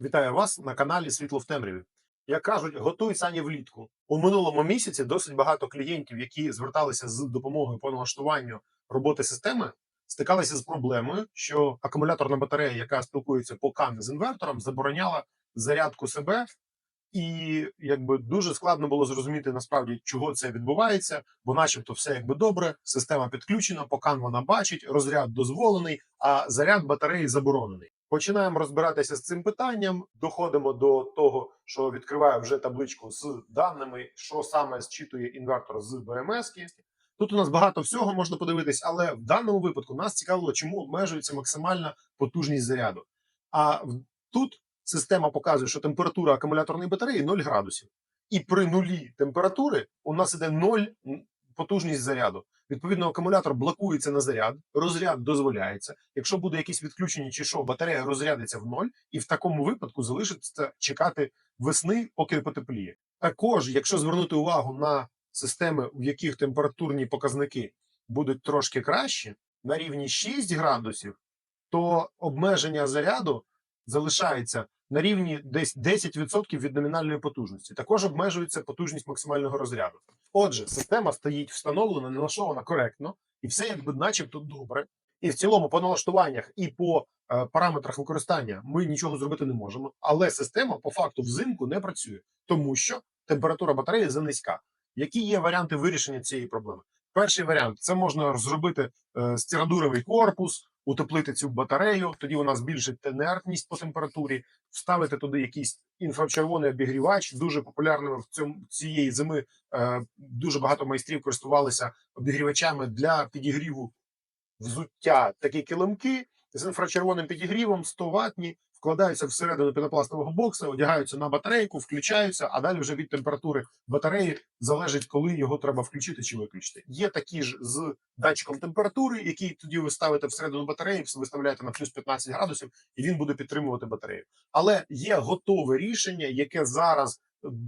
Вітаю вас на каналі Світло в темряві. Як кажуть, готуй сані влітку. У минулому місяці досить багато клієнтів, які зверталися з допомогою по налаштуванню роботи системи, стикалися з проблемою, що акумуляторна батарея, яка спілкується по КАМ з інвертором, забороняла зарядку себе, і якби дуже складно було зрозуміти насправді, чого це відбувається, бо, начебто, все якби добре, система підключена, по КАН вона бачить, розряд дозволений, а заряд батареї заборонений. Починаємо розбиратися з цим питанням. Доходимо до того, що відкриваю вже табличку з даними, що саме зчитує інвертор з БМС. -ки. Тут у нас багато всього можна подивитись, але в даному випадку нас цікавило, чому обмежується максимальна потужність заряду. А тут система показує, що температура акумуляторної батареї 0 градусів. І при нулі температури у нас іде 0 потужність заряду. Відповідно, акумулятор блокується на заряд, розряд дозволяється. Якщо буде якесь відключення чи що, батарея розрядиться в ноль, і в такому випадку залишиться чекати весни, поки потепліє. Також, якщо звернути увагу на системи, в яких температурні показники будуть трошки кращі, на рівні 6 градусів, то обмеження заряду залишається на рівні десь 10% від номінальної потужності. Також обмежується потужність максимального розряду. Отже, система стоїть встановлена, налаштована коректно, і все якби начебто добре. І в цілому по налаштуваннях і по е, параметрах використання ми нічого зробити не можемо. Але система по факту взимку не працює, тому що температура батареї занизька. Які є варіанти вирішення цієї проблеми? Перший варіант це можна зробити е, стірадуровий корпус, утеплити цю батарею, тоді вона збільшить інертність по температурі, вставити туди якийсь інфрачервоний обігрівач. Дуже популярними в цьому цієї зими е, дуже багато майстрів користувалися обігрівачами для підігріву взуття. Такі килимки з інфрачервоним підігрівом 100 ватні, вкладаються всередину пінопластового бокса, одягаються на батарейку, включаються, а далі вже від температури батареї залежить, коли його треба включити чи виключити. Є такі ж з датчиком температури, який тоді ви ставите всередину батареї, виставляєте на плюс 15 градусів, і він буде підтримувати батарею. Але є готове рішення, яке зараз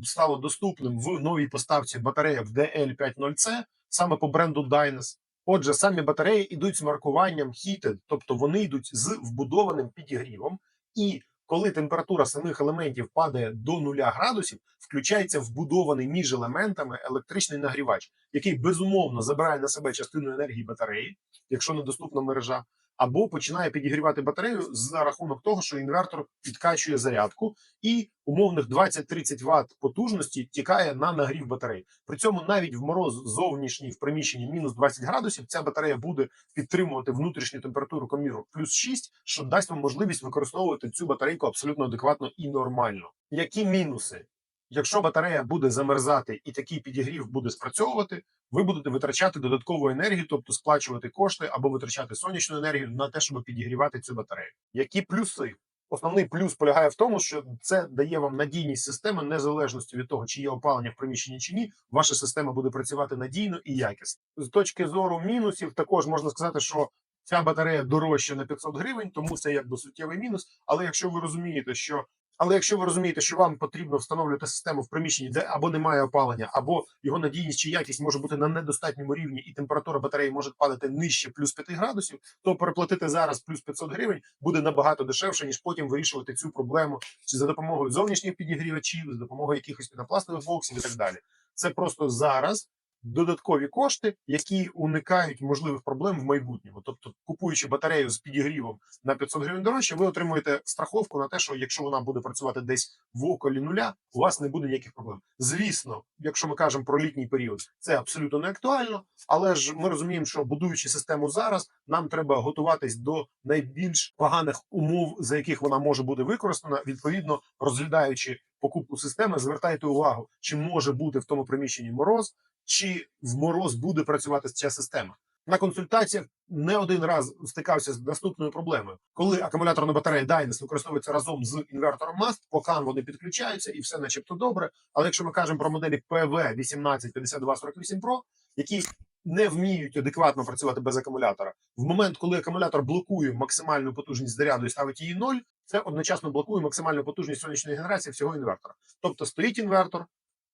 стало доступним в новій поставці батарея в DL50C, саме по бренду Dynas. Отже, самі батареї йдуть з маркуванням heated, тобто вони йдуть з вбудованим підігрівом, і коли температура самих елементів падає до 0 градусів, включається вбудований між елементами електричний нагрівач, який безумовно забирає на себе частину енергії батареї, якщо недоступна мережа, або починає підігрівати батарею за рахунок того, що інвертор підкачує зарядку, і умовних 20-30 Вт потужності тікає на нагрів батареї. При цьому навіть в мороз зовнішній в приміщенні мінус 20 градусів ця батарея буде підтримувати внутрішню температуру коміру плюс 6, що дасть вам можливість використовувати цю батарейку абсолютно адекватно і нормально. Які мінуси? Якщо батарея буде замерзати і такий підігрів буде спрацьовувати, ви будете витрачати додаткову енергію, тобто сплачувати кошти або витрачати сонячну енергію на те, щоб підігрівати цю батарею. Які плюси? Основний плюс полягає в тому, що це дає вам надійність системи незалежності від того, чи є опалення в приміщенні чи ні. Ваша система буде працювати надійно і якісно. З точки зору мінусів, також можна сказати, що ця батарея дорожча на 500 гривень, тому це якби суттєвий мінус. Але якщо ви розумієте, що але якщо ви розумієте, що вам потрібно встановлювати систему в приміщенні, де або немає опалення, або його надійність чи якість може бути на недостатньому рівні, і температура батареї може падати нижче плюс 5 градусів, то переплатити зараз плюс 500 гривень буде набагато дешевше, ніж потім вирішувати цю проблему чи за допомогою зовнішніх підігрівачів, за допомогою якихось пінопластових боксів і так далі. Це просто зараз додаткові кошти, які уникають можливих проблем в майбутньому. Тобто, купуючи батарею з підігрівом на 500 гривень дорожче, ви отримуєте страховку на те, що якщо вона буде працювати десь в околі нуля, у вас не буде ніяких проблем. Звісно, якщо ми кажемо про літній період, це абсолютно не актуально, але ж ми розуміємо, що будуючи систему зараз, нам треба готуватись до найбільш поганих умов, за яких вона може бути використана. Відповідно, розглядаючи покупку системи, звертайте увагу, чи може бути в тому приміщенні мороз, чи в мороз буде працювати ця система. На консультаціях не один раз стикався з наступною проблемою, коли акумуляторна батарея Dynas використовується разом з інвертором MAST, по CAN вони підключаються і все начебто добре. Але якщо ми кажемо про моделі PV 185248 Pro, які не вміють адекватно працювати без акумулятора, в момент, коли акумулятор блокує максимальну потужність заряду і ставить її 0, це одночасно блокує максимальну потужність сонячної генерації всього інвертора. Тобто стоїть інвертор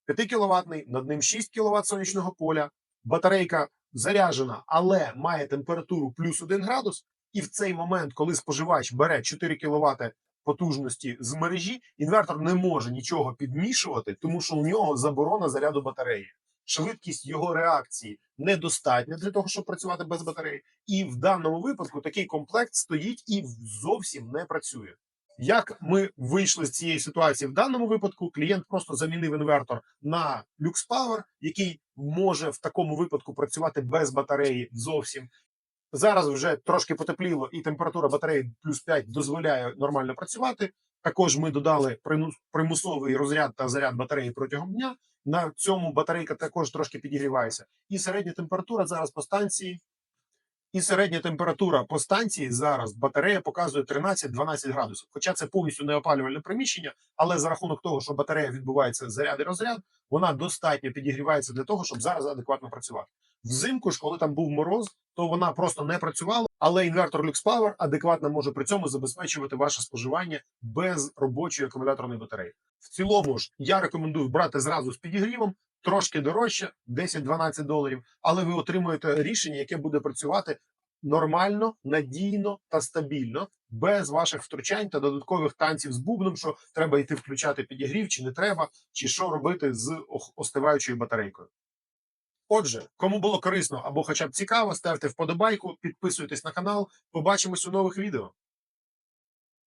5 кВт, над ним 6 кВт сонячного поля, батарейка заряджена, але має температуру плюс 1 градус. І в цей момент, коли споживач бере 4 кВт потужності з мережі, інвертор не може нічого підмішувати, тому що у нього заборона заряду батареї. Швидкість його реакції недостатня для того, щоб працювати без батареї. І в даному випадку такий комплект стоїть і зовсім не працює. Як ми вийшли з цієї ситуації в даному випадку, клієнт просто замінив інвертор на Lux Power, який може в такому випадку працювати без батареї зовсім. Зараз вже трошки потепліло, і температура батареї плюс 5 дозволяє нормально працювати. Також ми додали примусовий розряд та заряд батареї протягом дня. На цьому батарейка також трошки підігрівається. І середня температура зараз по станції. І середня температура по станції зараз батарея показує 13-12 градусів. Хоча це повністю не опалювальне приміщення, але за рахунок того, що батарея відбувається заряд і розряд, вона достатньо підігрівається для того, щоб зараз адекватно працювати. Взимку ж, коли там був мороз, то вона просто не працювала, але інвертор Lux Power адекватно може при цьому забезпечувати ваше споживання без робочої акумуляторної батареї. В цілому ж я рекомендую брати зразу з підігрівом, трошки дорожче, 10-12 доларів, але ви отримуєте рішення, яке буде працювати нормально, надійно та стабільно, без ваших втручань та додаткових танців з бубном, що треба йти включати підігрів, чи не треба, чи що робити з остиваючою батарейкою. Отже, кому було корисно або хоча б цікаво, ставте вподобайку, підписуйтесь на канал. Побачимось у нових відео.